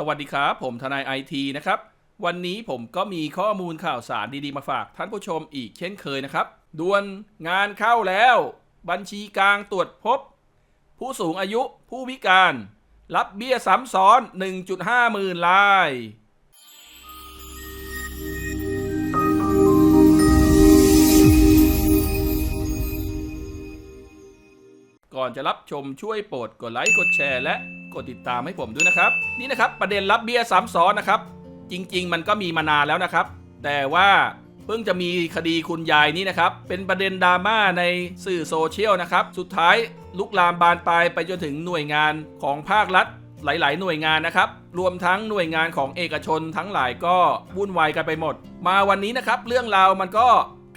สวัสดีครับ ผมทนายไอทีนะครับ วันนี้ผมก็มีข้อมูลข่าวสารดีๆมาฝากท่านผู้ชมอีกเช่นเคยนะครับด่วนงานเข้าแล้ว บัญชีกลางตรวจพบ ผู้สูงอายุผู้พิการ รับเบี้ยซ้ำซ้อน 1.5 หมื่นราย ก่อนจะรับชมช่วยโปรดกดไลค์กดแชร์และ กดติดตามให้ผมด้วยนะครับ นี่นะครับประเด็นรับเบี้ยซ้ำซ้อนนะครับ จริง ๆ มันก็มีมานานแล้วนะครับ แต่ว่าเพิ่งจะมีคดีคุณยายนี้นะครับ เป็นประเด็นดราม่าในสื่อโซเชียลนะครับ สุดท้ายลุกลามบานปลายไปจนถึงหน่วยงานของภาครัฐหลาย ๆ หน่วยงานนะครับ รวมทั้งหน่วยงานของเอกชนทั้งหลายก็วุ่นวายกันไปหมด มาวันนี้นะครับ เรื่องราวมันก็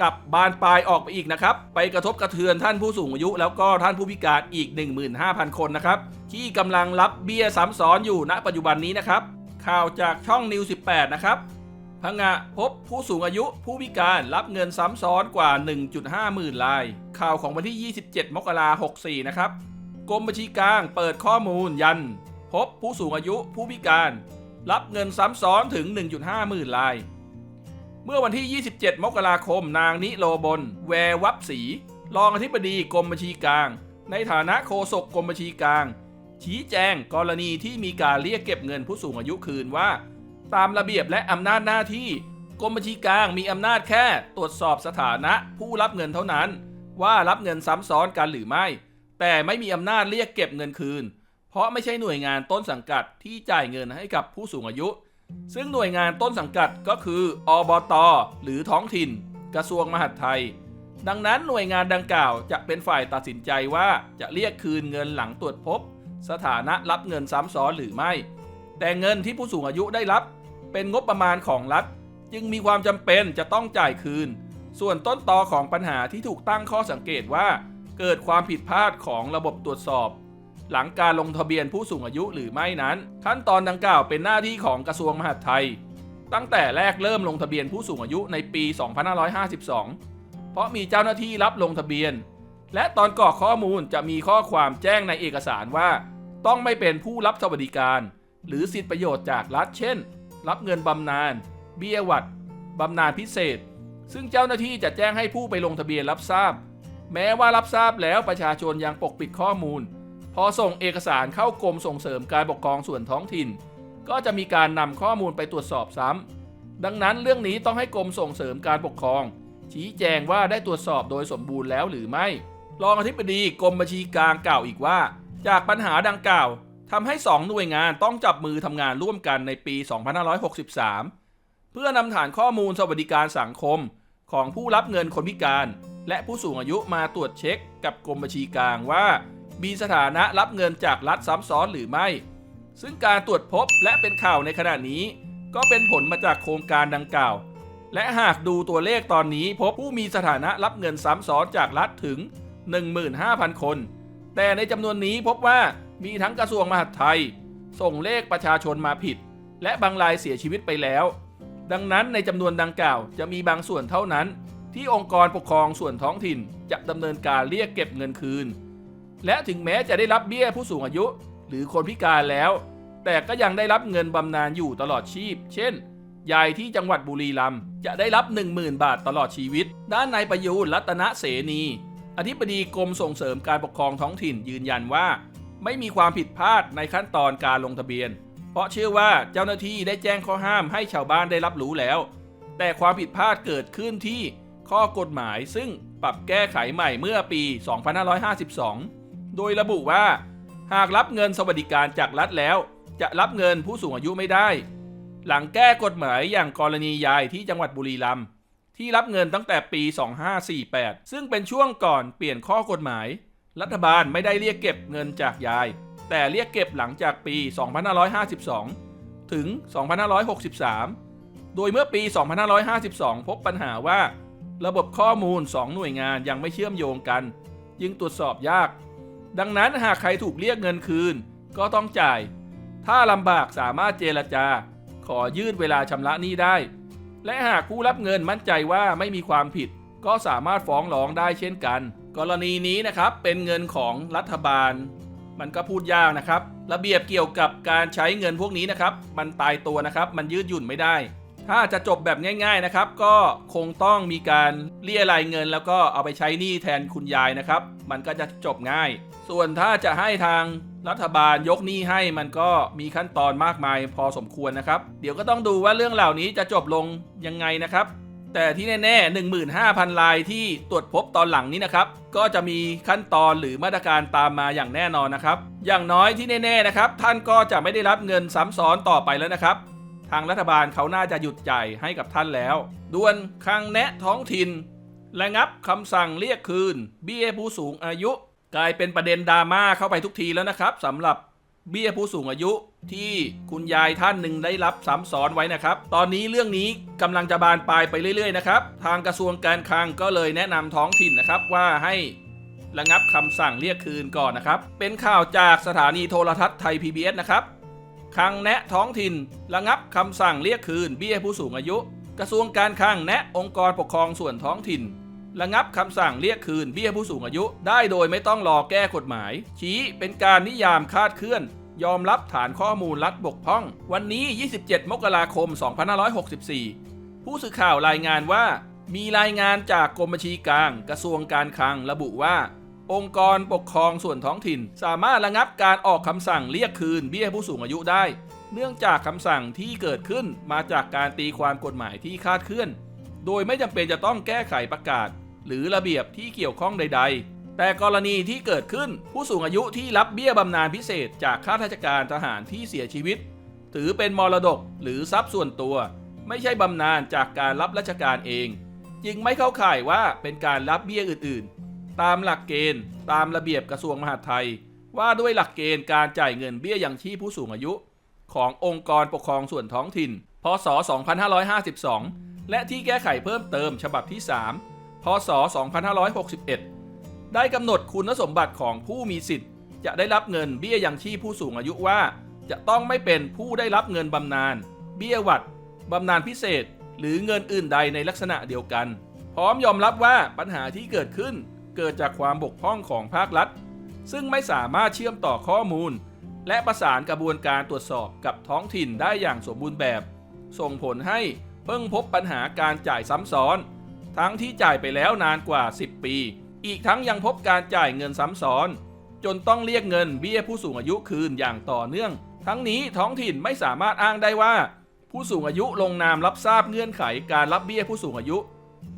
กับบานปลายออกไปอีกนะครับ ไปกระทบกระเทือนท่านผู้สูงอายุ แล้วก็ท่านผู้พิการอีก 15,000 คนนะครับ ที่กำลังรับเบี้ยซ้ำซ้อนอยู่ณปัจจุบันนี้นะครับ ข่าวจากช่องนิว 18 นะครับพังงะพบผู้สูงอายุผู้พิการรับเงินซ้ำซ้อนกว่า 1.5 หมื่นราย ข่าวของวันที่ 27 มกราคม 64 นะครับกรมบัญชีกลางเปิดข้อมูลยัน พบผู้สูงอายุผู้พิการ รับเงินซ้ำซ้อนถึง 1.5 หมื่นราย มื่อวันที่ 27 มกราคม นางนิโรบลแววับศรีรองอธิบดีกรมบัญชีกลาง ในฐานะโฆษกกรมบัญชีกลาง ชี้แจงกรณีที่มีการเรียกเก็บเงินผู้สูงอายุคืนว่า ตามระเบียบและอำนาจหน้าที่กรมบัญชีกลางมีอำนาจแค่ ตรวจสอบสถานะผู้รับเงินเท่านั้น ว่ารับเงินซ้ำซ้อนกันหรือไม่ แต่ไม่มีอำนาจเรียกเก็บเงินคืน เพราะไม่ใช่หน่วยงานต้นสังกัดที่จ่ายเงินให้กับผู้สูงอายุ ซึ่งหน่วยงานต้นสังกัดก็คืออบตหรือท้องถิ่น กระทรวงมหาดไทย ดังนั้นหน่วยงานดังกล่าวจะเป็นฝ่ายตัดสินใจว่าจะเรียกคืนเงินหลังตรวจพบ สถานะรับเงินซ้ำซ้อนหรือไม่ แต่เงินที่ผู้สูงอายุได้รับ เป็นงบประมาณของรัฐ จึงมีความจำเป็นจะต้องจ่ายคืน ส่วนต้นตอของปัญหาที่ถูกตั้งข้อสังเกตว่า เกิดความผิดพลาดของระบบตรวจสอบ หลังการลงทะเบียนผู้สูงอายุหรือไม่นั้น ขั้นตอนดังกล่าวเป็นหน้าที่ของกระทรวงมหาดไทย ตั้งแต่แรกเริ่มลงทะเบียนผู้สูงอายุในปี 2552 เพราะมีเจ้าหน้าที่รับลงทะเบียน และตอนกรอกข้อมูลจะมีข้อความแจ้งในเอกสารว่า ต้องไม่เป็นผู้รับสวัสดิการ หรือสิทธิประโยชน์จากรัฐเช่น รับเงินบำนาญเบี้ยหวัดบำนาญพิเศษ ซึ่งเจ้าหน้าที่จะแจ้งให้ผู้ไปลงทะเบียนรับทราบ แม้ว่ารับทราบแล้วประชาชนยังปกปิดข้อมูล อส่งเอกสารเข้ากรมส่งเสริมการปกครองส่วนท้องถิ่น ก็จะมีการนำข้อมูลไปตรวจสอบซ้ำดังนั้นเรื่องนี้ต้องให้กรมส่งเสริมการปกครอง ชี้แจงว่าได้ตรวจสอบโดยสมบูรณ์แล้วหรือไม่ รองอธิบดีกรมบัญชีกลางกล่าวอีกว่า จากปัญหาดังกล่าวทำให้ 2 หน่วยงานต้องจับมือทำงานร่วมกันในปี 2563 เพื่อนำฐานข้อมูลสวัสดิการสังคม ของผู้รับเงินคนพิการ และผู้สูงอายุมาตรวจเช็คกับกรมบัญชีกลางว่า มีสถานะรับเงินจากรัฐซ้ำซ้อนหรือไม่ ซึ่งการตรวจพบและเป็นข่าวในขณะนี้ ก็เป็นผลมาจากโครงการดังกล่าว และหากดูตัวเลขตอนนี้พบผู้มีสถานะรับเงินซ้ำซ้อนจากรัฐถึง 15,000 คน แต่ในจำนวนนี้พบว่ามีทั้งกระทรวงมหาดไทย ส่งเลขประชาชนมาผิด และบางรายเสียชีวิตไปแล้ว ดังนั้นในจำนวนดังกล่าวจะมีบางส่วนเท่านั้น ที่องค์กรปกครองส่วนท้องถิ่นจะดำเนินการเรียกเก็บเงินคืน และถึงแม้จะได้รับเบี้ยผู้สูงอายุ หรือคนพิการแล้ว แต่ก็ยังได้รับเงินบำนาญอยู่ตลอดชีพ เช่น ยายที่จังหวัดบุรีรัมย์จะได้รับ 10,000 บาทตลอดชีวิต ด้านนายประยูรรัตนเสนี อธิบดีกรมส่งเสริมการปกครองท้องถิ่นยืนยันว่า ไม่มีความผิดพลาดในขั้นตอนการลงทะเบียน เพราะเชื่อว่าเจ้าหน้าที่ได้แจ้งข้อห้ามให้ชาวบ้านได้รับรู้แล้ว แต่ความผิดพลาดเกิดขึ้นที่ข้อกฎหมายซึ่งปรับแก้ไขใหม่เมื่อปี 2552 โดยระบุว่า หากรับเงินสวัสดิการจากรัฐแล้ว จะรับเงินผู้สูงอายุไม่ได้ หลังแก้กฎหมายอย่างกรณียายที่จังหวัดบุรีรัมย์ที่รับเงินตั้งแต่ปี 2548 ซึ่งเป็นช่วงก่อนเปลี่ยนข้อกฎหมาย รัฐบาลไม่ได้เรียกเก็บเงินจากยาย แต่เรียกเก็บหลังจากปี 2552 ถึง 2563 โดยเมื่อปี 2552 พบปัญหาว่า ระบบข้อมูล 2 หน่วยงานยังไม่เชื่อมโยงกัน จึงตรวจสอบยาก ดังนั้นหากใครถูกเรียกเงินคืน ก็ต้องจ่าย ถ้าลำบากสามารถเจรจา ขอยืดเวลาชำระหนี้ได้ และหากผู้รับเงินมั่นใจว่าไม่มีความผิด ก็สามารถฟ้องร้องได้เช่นกัน กรณีนี้นะครับเป็นเงินของรัฐบาล มันก็พูดยากนะครับ ระเบียบเกี่ยวกับการใช้เงินพวกนี้นะครับ มันตายตัวนะครับ มันยืดหยุ่นไม่ได้ ถ้าจะจบแบบง่าย ๆนะครับ ก็คงต้องมีการเรียรายเงิน แล้วก็เอาไปใช้หนี้แทนคุณยายนะครับ มันก็จะจบง่าย ส่วนถ้าจะให้ทางรัฐบาลยกหนี้ให้มันก็มีขั้นตอนมากมายพอสมควรนะครับ เดี๋ยวก็ต้องดูว่าเรื่องเหล่านี้จะจบลงยังไงนะครับ แต่ที่แน่ๆ 15,000 ลายที่ตรวจพบตอนหลังนี้นะครับ ก็จะมีขั้นตอนหรือมาตรการตามมาอย่างแน่นอนนะครับ อย่างน้อยที่แน่ๆนะครับ ท่านก็จะไม่ได้รับเงินซ้ำซ้อนต่อไปแล้วนะครับ ทางรัฐบาลเขาน่าจะหยุดจ่ายให้กับท่านแล้ว ด่วนคังแนะท้องถิ่นระงับคำสั่งเรียกคืน เบี้ยผู้สูงอายุ กลายเป็นประเด็นดราม่าเข้าไปทุกทีแล้วนะครับสำหรับเบี้ยผู้สูงอายุที่คุณยายท่านหนึ่งได้รับซ้ำซ้อนไว้นะครับ ตอนนี้เรื่องนี้กำลังจะบานปลายไปเรื่อยๆนะครับ ทางกระทรวงการคลังก็เลยแนะนำท้องถิ่นนะครับว่าให้ระงับคำสั่งเรียกคืนก่อนนะครับ เป็นข่าวจากสถานีโทรทัศน์ไทย PBS นะครับ คลังแนะท้องถิ่น ระงับคำสั่งเรียกคืนเบี้ยผู้สูงอายุ กระทรวงการคลังแนะองค์กรปกครองส่วนท้องถิ่น ระงับคำสั่งเรียกคืนเบี้ยผู้สูงอายุ ได้โดยไม่ต้องรอแก้กฎหมาย ชี้เป็นการนิยามคาดเคลื่อน ยอมรับฐานข้อมูลรัฐบกพร่อง วันนี้ 27 มกราคม 2564 ผู้สื่อข่าวรายงานว่า มีรายงานจากกรมบัญชีกลาง กระทรวงการคลังระบุว่า องค์กรปกครองส่วนท้องถิ่น สามารถระงับการออกคำสั่งเรียกคืนเบี้ยผู้สูงอายุได้ เนื่องจากคำสั่งที่เกิดขึ้นมาจากการตีความกฎหมายที่คาดเคลื่อน โดยไม่จำเป็นจะต้องแก้ไขประกาศ หรือระเบียบที่เกี่ยวข้องใด ๆแต่กรณีที่เกิดขึ้นผู้สูงอายุที่รับเบี้ยบำนาญพิเศษจากข้าราชการทหารที่เสียชีวิต ถือเป็นมรดกหรือทรัพย์ส่วนตัว ไม่ใช่บำนาญจากการรับราชการเอง จึงไม่เข้าข่ายว่าเป็นการรับเบี้ยอื่นๆ ตามหลักเกณฑ์ ตามระเบียบกระทรวงมหาดไทย ว่าด้วยหลักเกณฑ์การจ่ายเงินเบี้ยยังชีพผู้สูงอายุ ขององค์กรปกครองส่วนท้องถิ่น พศ 2552 และที่แก้ไขเพิ่มเติมฉบับที่ 3 พศ 2561 ได้กำหนดคุณสมบัติของผู้มีสิทธิ์ จะได้รับเงินเบี้ยยังชีพผู้สูงอายุว่า จะต้องไม่เป็นผู้ได้รับเงินบำนาญ เบี้ยหวัดบำนาญพิเศษ หรือเงินอื่นใดในลักษณะเดียวกัน พร้อมยอมรับว่าปัญหาที่เกิดขึ้น เกิดจากความบกพร่องของภาครัฐ ซึ่งไม่สามารถเชื่อมต่อข้อมูล และประสานกระบวนการตรวจสอบกับท้องถิ่นได้อย่างสมบูรณ์แบบ ส่งผลให้เพิ่งพบปัญหาการจ่ายซ้ำซ้อน ทั้งที่จ่ายไปแล้วนานกว่า 10 ปี อีกทั้งยังพบการจ่ายเงินซ้ำซ้อน จนต้องเรียกเงินเบี้ยผู้สูงอายุคืนอย่างต่อเนื่อง ทั้งนี้ท้องถิ่นไม่สามารถอ้างได้ว่า ผู้สูงอายุลงนามรับทราบเงื่อนไขการรับเบี้ยผู้สูงอายุ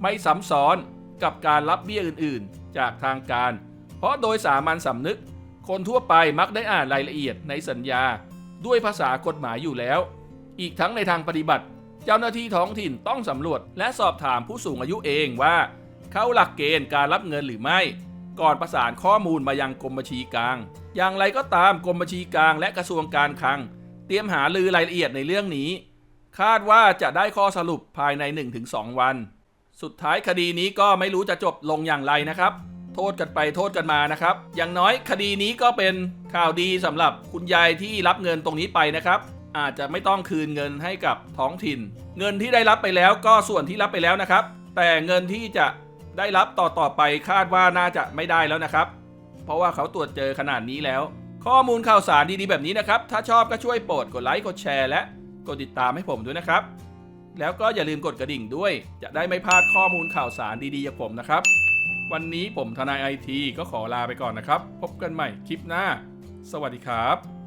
ไม่ซ้ำซ้อน กับการรับเบี้ยอื่นๆ จากทางการ เพราะโดยสามัญสำนึก คนทั่วไปมักได้อ่านรายละเอียดในสัญญา ด้วยภาษากฎหมายอยู่แล้ว อีกทั้งในทางปฏิบัติ เจ้าหน้าที่ท้องถิ่นต้องสำรวจ และสอบถามผู้สูงอายุเองว่า เข้าหลักเกณฑ์การรับเงินหรือไม่ ก่อนประสานข้อมูลมายังกรมบัญชีกลาง อย่างไรก็ตามกรมบัญชีกลางและกระทรวงการคลัง เตรียมหาลือรายละเอียดในเรื่องนี้ คาดว่าจะได้ข้อสรุปภายใน 1-2 วัน สุดท้ายคดีนี้ก็ไม่รู้จะจบลงอย่างไรนะครับ โทษกันไปโทษกันมานะครับ อย่างน้อยคดีนี้ก็เป็นข่าวดีสำหรับคุณยายที่รับเงินตรงนี้ไปนะครับ อาจจะไม่ต้องคืนเงินให้กับท้องถิ่น เงินที่ได้รับไปแล้วก็ส่วนที่รับไปแล้วนะครับ แต่เงินที่จะได้รับต่อต่อไปคาดว่าน่าจะไม่ได้แล้วนะครับ เพราะว่าเขาตรวจเจอขนาดนี้แล้ว ข้อมูลข่าวสารดีๆแบบนี้นะครับ ถ้าชอบก็ช่วยโปรดกดไลค์กดแชร์และกดติดตามให้ผมด้วยนะครับ แล้วก็อย่าลืมกดกระดิ่งด้วย จะได้ไม่พลาดข้อมูลข่าวสารดีๆจากผมนะครับ วันนี้ผมทนายไอทีก็ขอลาไปก่อนนะครับ พบกันใหม่คลิปหน้า สวัสดีครับ